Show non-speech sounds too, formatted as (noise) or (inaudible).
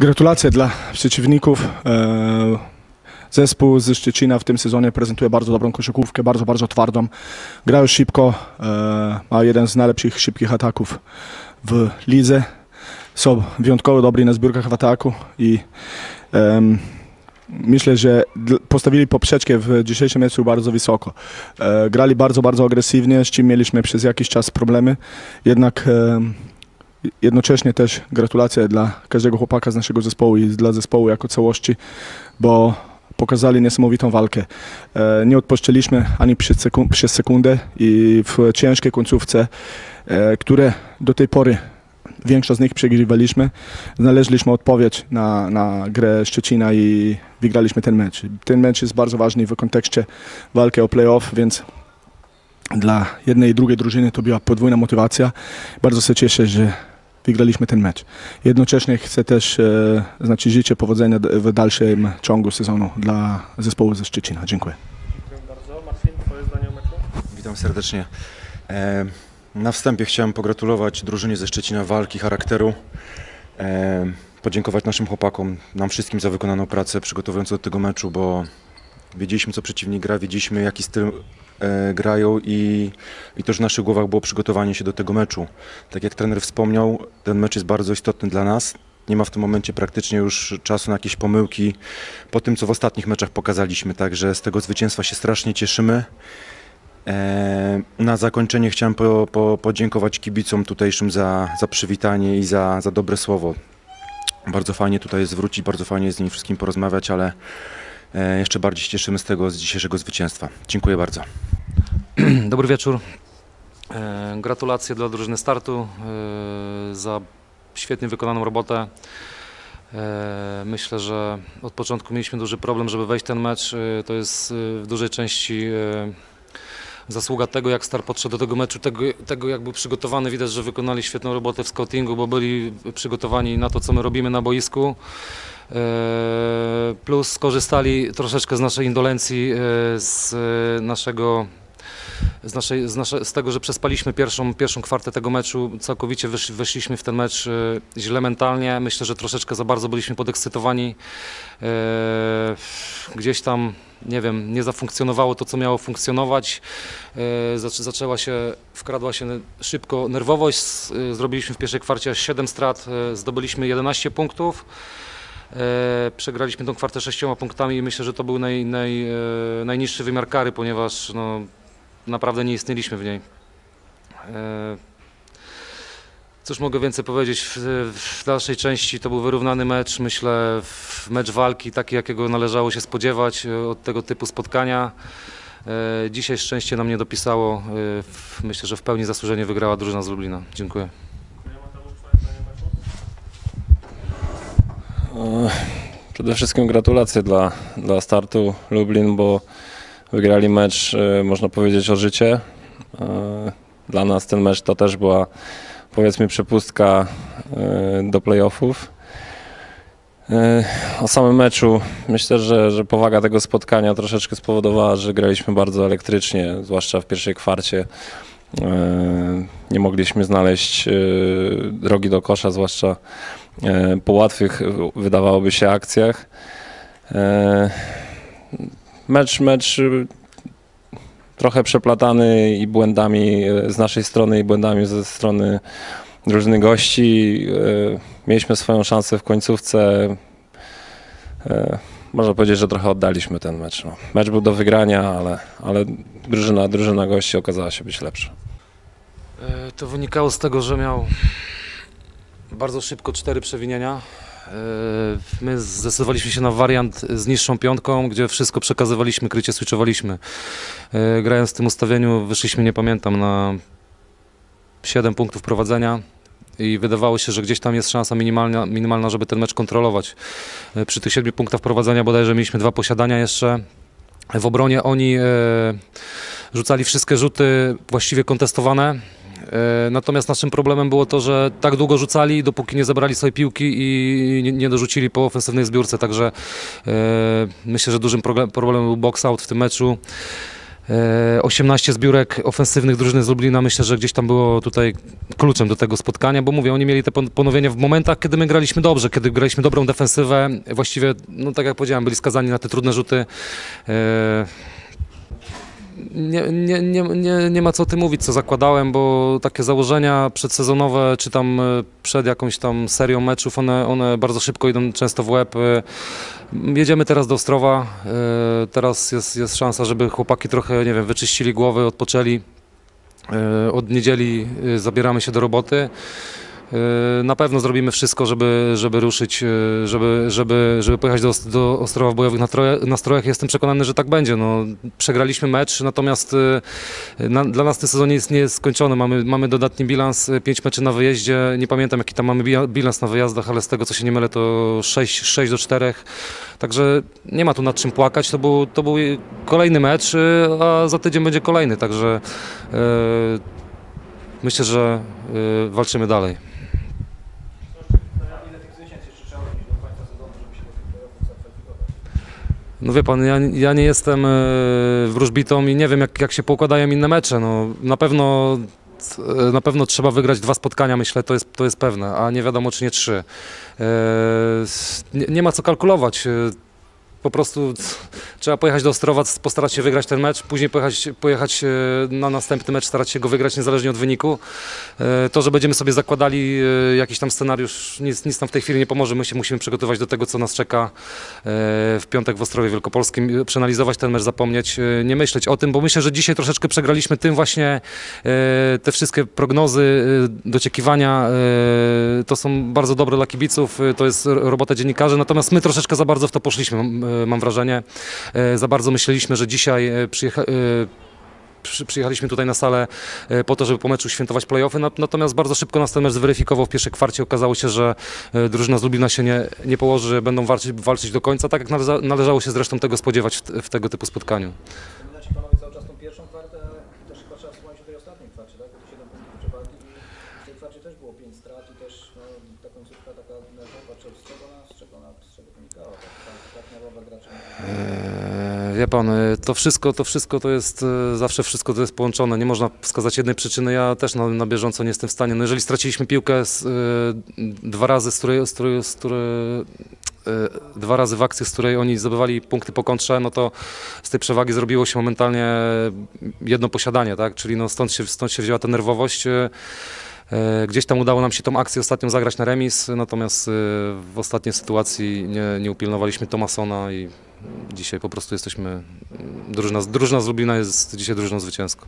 Gratulacje dla przeciwników. E, Zespół ze Szczecina w tym sezonie prezentuje bardzo dobrą koszykówkę, bardzo, bardzo twardą. Grają szybko, e, ma jeden z najlepszych szybkich ataków w lidze. Są wyjątkowo dobrzy na zbiórkach w ataku i em, myślę, że postawili poprzeczkę w dzisiejszym meczu bardzo wysoko. E, grali bardzo, bardzo agresywnie, z czym mieliśmy przez jakiś czas problemy. Jednak em, jednocześnie też gratulacje dla każdego chłopaka z naszego zespołu i dla zespołu jako całości, bo pokazali niesamowitą walkę. E, Nie odpoczęliśmy ani przez, przez sekundę i w ciężkiej końcówce, e, które do tej pory większość z nich przegrywaliśmy, znaleźliśmy odpowiedź na, na grę Szczecina i wygraliśmy ten mecz. Ten mecz jest bardzo ważny w kontekście walki o playoff, więc dla jednej i drugiej drużyny to była podwójna motywacja. Bardzo się cieszę, że wygraliśmy ten mecz. Jednocześnie chcę też e, znaczy życzę powodzenia w dalszym ciągu sezonu dla zespołu ze Szczecina. Dziękuję. Dziękuję bardzo. Marcin, twoje zdanie o meczu? Witam serdecznie. E, Na wstępie chciałem pogratulować drużynie ze Szczecina walki, charakteru. E, Podziękować naszym chłopakom, nam wszystkim za wykonaną pracę przygotowującą do tego meczu, bo wiedzieliśmy co przeciwnik gra, wiedzieliśmy jaki styl grają i, i też w naszych głowach było przygotowanie się do tego meczu. Tak jak trener wspomniał, ten mecz jest bardzo istotny dla nas. Nie ma w tym momencie praktycznie już czasu na jakieś pomyłki po tym, co w ostatnich meczach pokazaliśmy. Także z tego zwycięstwa się strasznie cieszymy. E, Na zakończenie chciałem po, po, podziękować kibicom tutejszym za, za przywitanie i za, za dobre słowo. Bardzo fajnie tutaj jest wrócić, bardzo fajnie z nimi wszystkim porozmawiać, ale e, jeszcze bardziej się cieszymy z tego z dzisiejszego zwycięstwa. Dziękuję bardzo. (clears throat) Dobry wieczór. E, Gratulacje dla drużyny startu e, za świetnie wykonaną robotę. E, Myślę, że od początku mieliśmy duży problem, żeby wejść ten mecz. To jest w dużej części zasługa tego, jak Star podszedł do tego meczu, tego, tego jak był przygotowany. Widać, że wykonali świetną robotę w scoutingu, bo byli przygotowani na to, co my robimy na boisku. Plus skorzystali troszeczkę z naszej indolencji, z naszego z, naszej, z, nasze, z tego, że przespaliśmy pierwszą, pierwszą kwartę tego meczu, całkowicie wesz, weszliśmy w ten mecz e, źle mentalnie. Myślę, że troszeczkę za bardzo byliśmy podekscytowani. E, gdzieś tam, nie wiem, nie zafunkcjonowało to, co miało funkcjonować. E, zac, zaczęła się, wkradła się szybko nerwowość. Zrobiliśmy w pierwszej kwarcie aż 7 strat, zdobyliśmy 11 punktów. Przegraliśmy tą kwartę sześcioma punktami i myślę, że to był naj, naj, najniższy wymiar kary, ponieważ no, naprawdę nie istnieliśmy w niej. E, Cóż mogę więcej powiedzieć? W, dalszej części to był wyrównany mecz, myślę, mecz walki, taki jakiego należało się spodziewać e, od tego typu spotkania. E, Dzisiaj szczęście nam nie dopisało. Myślę, że w pełni zasłużenie wygrała drużyna z Lublina. Dziękuję. Przede wszystkim gratulacje dla, dla startu Lublin, bo wygrali mecz, e, można powiedzieć, o życie. E, Dla nas ten mecz to też była, powiedzmy, przepustka e, do playoffów. O samym meczu myślę, że, że powaga tego spotkania troszeczkę spowodowała, że graliśmy bardzo elektrycznie, zwłaszcza w pierwszej kwarcie. Nie mogliśmy znaleźć drogi do kosza, zwłaszcza po łatwych, wydawałoby się, akcjach. Mecz, mecz e, trochę przeplatany i błędami e, z naszej strony i błędami ze strony drużyny gości. E, Mieliśmy swoją szansę w końcówce. Można powiedzieć, że trochę oddaliśmy ten mecz. No. Mecz był do wygrania, ale, ale drużyna, drużyna gości okazała się być lepsza. To wynikało z tego, że miał bardzo szybko cztery przewinienia. E, My zdecydowaliśmy się na wariant z niższą piątką, gdzie wszystko przekazywaliśmy, krycie switchowaliśmy. E, Grając w tym ustawieniu wyszliśmy, nie pamiętam, na 7 punktów prowadzenia i wydawało się, że gdzieś tam jest szansa minimalna, minimalna żeby ten mecz kontrolować. E, Przy tych 7 punktach prowadzenia bodajże mieliśmy dwa posiadania jeszcze. W obronie oni rzucali wszystkie rzuty właściwie kontestowane. E, Natomiast naszym problemem było to, że tak długo rzucali, dopóki nie zabrali sobie piłki i nie, dorzucili po ofensywnej zbiórce. Także e, myślę, że dużym problemem był box out w tym meczu. E, 18 zbiórek ofensywnych drużyny z Lublina myślę, że gdzieś tam było tutaj kluczem do tego spotkania, bo mówię, oni mieli te pon- ponowienia w momentach, kiedy my graliśmy dobrze, kiedy graliśmy dobrą defensywę. Właściwie, no tak jak powiedziałem, byli skazani na te trudne rzuty. Nie, nie, nie, nie, nie ma co o tym mówić, co zakładałem, bo takie założenia przedsezonowe, czy tam e, przed jakąś tam serią meczów, one, one bardzo szybko idą często w łeb. E, Jedziemy teraz do Ostrowa, e, teraz jest, jest szansa, żeby chłopaki trochę, nie wiem, wyczyścili głowy, odpoczęli. Od niedzieli zabieramy się do roboty. E, Na pewno zrobimy wszystko, żeby, żeby ruszyć, e, żeby, żeby, żeby pojechać do, do Ostrowa w bojowych nastroje- nastrojach. Jestem przekonany, że tak będzie. No, przegraliśmy mecz, natomiast e, na, dla nas ten sezon jest, nie jest skończony. Mamy, mamy dodatni bilans, pięć meczy na wyjeździe. Nie pamiętam jaki tam mamy bilans na wyjazdach, ale z tego co się nie mylę to 6, 6 do 4. Także nie ma tu nad czym płakać. To był, to był kolejny mecz, a za tydzień będzie kolejny. Także e, myślę, że e, walczymy dalej. No wie pan, ja, ja nie jestem e, wróżbitą i nie wiem jak, jak się poukładają inne mecze. No, na pewno e, na pewno trzeba wygrać dwa spotkania, myślę, to jest, to jest pewne, a nie wiadomo czy nie trzy. E, nie, nie ma co kalkulować. Po prostu trzeba pojechać do Ostrowa, postarać się wygrać ten mecz, później pojechać, pojechać e, na następny mecz, starać się go wygrać niezależnie od wyniku. E, To, że będziemy sobie zakładali e, jakiś tam scenariusz, nic, nic nam w tej chwili nie pomoże. My się musimy przygotować do tego, co nas czeka w piątek w Ostrowie Wielkopolskim, przeanalizować ten mecz, zapomnieć, nie myśleć o tym, bo myślę, że dzisiaj troszeczkę przegraliśmy tym właśnie te wszystkie prognozy, doczekiwania, e, to są bardzo dobre dla kibiców, to jest robota dziennikarzy, natomiast my troszeczkę za bardzo w to poszliśmy, mam, e, mam wrażenie. E, Za bardzo myśleliśmy, że dzisiaj e, przyjecha, e, przy, przyjechaliśmy tutaj na salę po to, żeby po meczu świętować playoffy, nat- natomiast bardzo szybko nas ten mecz zweryfikował. W pierwszej kwarcie okazało się, że drużyna z Lublina się nie, nie położy, będą walczyć, walczyć do końca, tak jak należa, należało się zresztą tego spodziewać w, w tego typu spotkaniu. Panowie cały czas tą pierwszą kwartę, też chyba trzeba wspomnieć o tej ostatniej kwarcie, tak? Bo to 7 punktów przewagi i w tej kwarcie też było 5 strat i też no, ta końcówka taka nerwowa, czy z czego, ona, z czego, ona, z czego wynikało? Tak, tak, tak nerwowa graczy. Eee, Wie pan, e, to wszystko, to wszystko to jest, e, zawsze wszystko to jest połączone. Nie można wskazać jednej przyczyny. Ja też na, na bieżąco nie jestem w stanie. No jeżeli straciliśmy piłkę z, e, dwa razy, z której, z której, z której dwa razy w akcji, z której oni zdobywali punkty po kontrze, no to z tej przewagi zrobiło się momentalnie jedno posiadanie, tak? Czyli no stąd, się, stąd się wzięła ta nerwowość. E, Gdzieś tam udało nam się tą akcję ostatnią zagrać na remis, natomiast e, w ostatniej sytuacji nie, nie upilnowaliśmy Tomasona i dzisiaj po prostu jesteśmy, drużyna, z- drużyna z Lublina jest dzisiaj drużyną zwycięską.